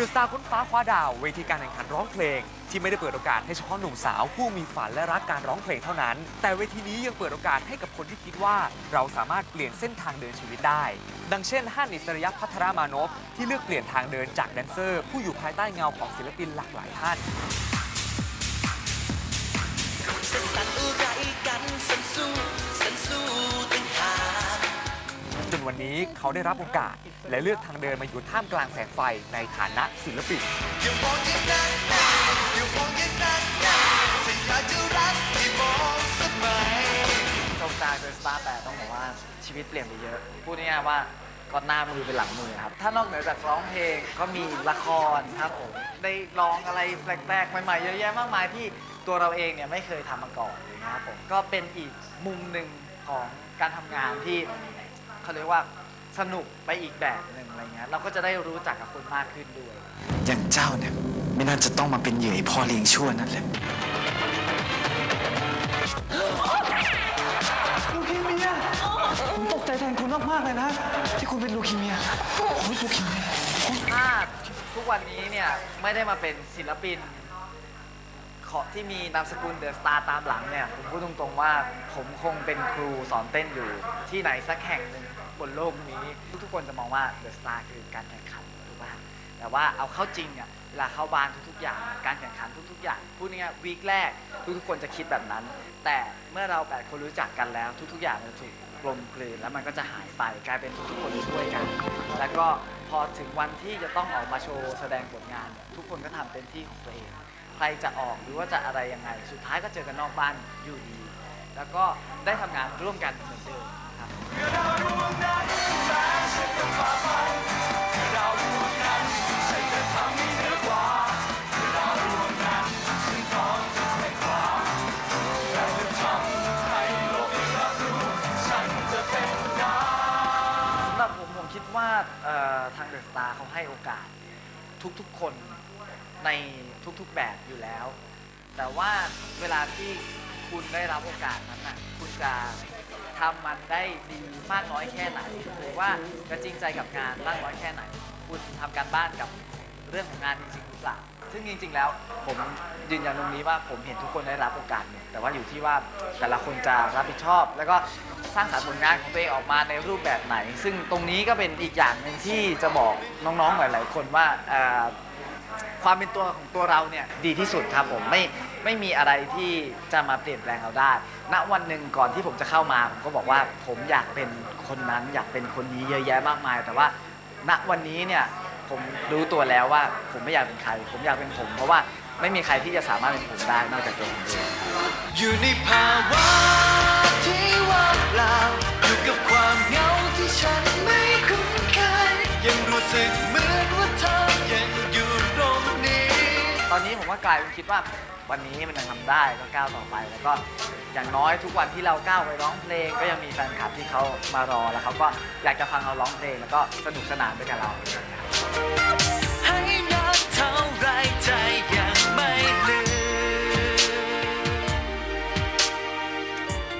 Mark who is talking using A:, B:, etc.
A: ดอะสตาร์ค้นฟ้าคว้าดาว เวทีการแข่งขันร้องเพลง ที่ไม่ได้เปิดโอกาสให้เฉพาะหนุ่มสาวผู้มีฝันและรักการร้องเพลงเท่านั้น แต่เวทีนี้ยังเปิดโอกาสให้กับคนที่คิดว่า เราสามารถเปลี่ยนเส้นทางเดินชีวิตได้ ดังเช่นฮั่นอิสริยะพัทรมานพที่เลือกเปลี่ยนทางเดินจากแดนเซอร์ ผู้อยู่ภายใต้เงาของศิลปินหลากหลายท่าน จนวันนี้เขาได้รับโอกาส และเลือกทางเดินมาอยู่ท่ามกลางแสงไฟในฐานะศิลปิน
B: อย่ามองอย่างนั้นนะอย่ามองอย่างนั้นนะฉันอยากจะรักที่มองสักไหม
C: ชมจาเดอะสตาร์แต่ต้องบอกว่าชีวิตเปลี่ยนไปเยอะ พูดง่ายๆว่าก็หน้ามือเป็นหลังมือครับ ถ้านอกเหนือจากร้องเพลงก็มีละครครับผม ได้ร้องอะไรแปลกๆ ใหม่ๆ เยอะแยะมากมายที่ตัวเราเองเนี่ยไม่เคยทำมาก่อนนะครับผม ก็เป็นอีกมุมหนึ่งของการทำงานที่ เขาเรียกว่าสนุกไปอีกแบบหนึ่งอะไรเงี้ยเราก็จะได้รู้จักกับคนมากขึ้นด้วย
D: อย่างเจ้าเนี่ย ไม่น่าจะต้องมาเป็นเหยื่อไอ้พ่อเลี้ยงชั่วนั่นแหละลูคีเมียผมตกใจแทนคุณมากๆเลยนะ ที่คุณเป็นลูคีเมียโอ้ยลูคีเมีย
C: ถ้าทุกวันนี้เนี่ยไม่ได้มาเป็นศิลปิน ขอที่มีนามสกุลเดอะสตาร์ตามหลังเนี่ยผมพูดตรงๆว่าผมคงเป็นครูสอนเต้นอยู่ที่ไหนสักแห่งหนึ่งบนโลกนี้ ทุกๆคนจะมองว่าเดอะสตาร์คือการแข่งขันถูกป่ะแต่ว่าเอาเข้าจริงอะเวลาเข้าบานทุกๆอย่าง การแข่งขันทุกๆ อย่าง พูดง่ายๆวีคแรก ทุกๆคนจะคิดแบบนั้น แต่เมื่อเราแปดคนรู้จักกันแล้ว ทุกๆ อย่างมันถูกกลมกลืนแล้วมันก็จะหายไปกลายเป็นทุกๆคนช่วยกัน แล้วก็พอถึงวันที่จะต้องออกมาโชว์แสดงผลงานเนี่ยทุกคนก็ทำเต็มที่ของตัวเอง รจะออกหรือว่าจะอะไรยังไง สุดท้ายก็เจอกันนอกบ้านอยู่ดี แล้วก็ได้ทำงานร่วมกันเหมือนเดิมครับสำหรับผมผมคิดว่าเอ่อทางเดอะสตาร์เขาให้โอกาส ทุกๆคนในทุกๆแบบอยู่แล้ว แต่ว่าเวลาที่คุณได้รับโอกาสนั้นน่ะคุณจะทำมันได้ดีมากน้อยแค่ไหนหรือว่าจะจริงใจกับงานมากน้อยแค่ไหน คุณทำการบ้านกับ เรื่องของงานจริงๆหรือเปล่าซึ่งจริง ๆ แล้วผมยืนยันตรงนี้ว่าผมเห็นทุกคนได้รับโอกาสหมดแต่ว่าอยู่ที่ว่าแต่ละคนจะรับผิดชอบ แล้วก็สร้างสรรค์ผลงานของตัวเองออกมาในรูปแบบไหน ซึ่งตรงนี้ก็เป็นอีกอย่างหนึ่งที่จะบอกน้องๆหลายๆคนว่าเอ่อความเป็นตัวของตัวเราเนี่ยดีที่สุดครับผมไม่ไม่มีอะไรที่จะมาเปลี่ยนแปลงเราได้ ณวันหนึ่งก่อนที่ผมจะเข้ามา ผมก็บอกว่าผมอยากเป็นคนนั้นอยากเป็นคนนี้เยอะแยะมากมาย แต่ว่าณวันนี้เนี่ย ผมรู้ตัวแล้วว่าผมไม่อยากเป็นใคร ผมอยากเป็นผม เพราะว่าไม่มีใครที่จะสามารถเป็นผมได้นอกจากตัวผมเอง
B: อยู่ในภาวะที่ว่างเปล่าอยู่กับความเหงาที่ฉันไม่คุ้นเคยยังรู้สึกเหมือนว่าเธอยังอยู่ตรงนี้
C: ตอนนี้ผมก็กลายเป็นคิดว่าวันนี้มันยังทำได้ก็ก้าวต่อไป แล้วก็อย่างน้อยทุกวันที่เราก้าวไปร้องเพลง ก็ยังมีแฟนคลับที่เขามารอแล้วเขาก็อยากจะฟังเราร้องเพลงแล้วก็สนุกสนานไปกับเรา Outside.